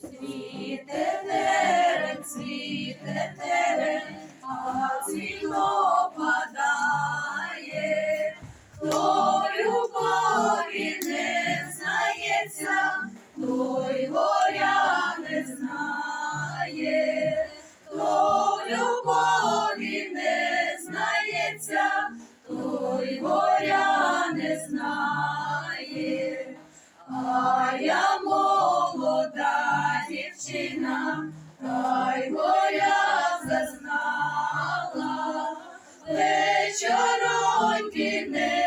Цвіте горя не знає. А я молода дівчина, та й горя зазнала, вечороньки не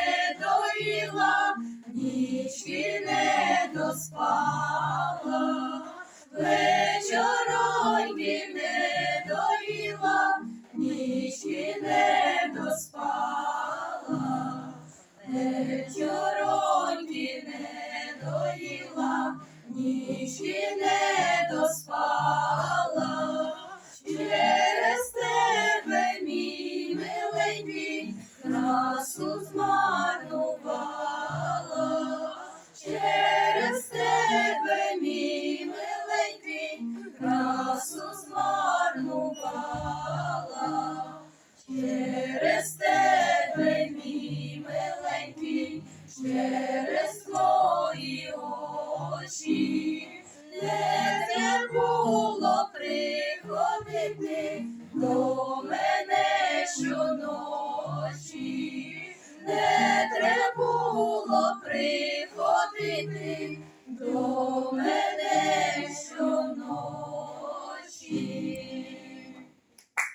ніжки не доспала. Через тебе, мій миленький, красу змарнувала. Через тебе, мій миленький, красу змарнувала. Через тебе, мій миленький, через приходити до мене.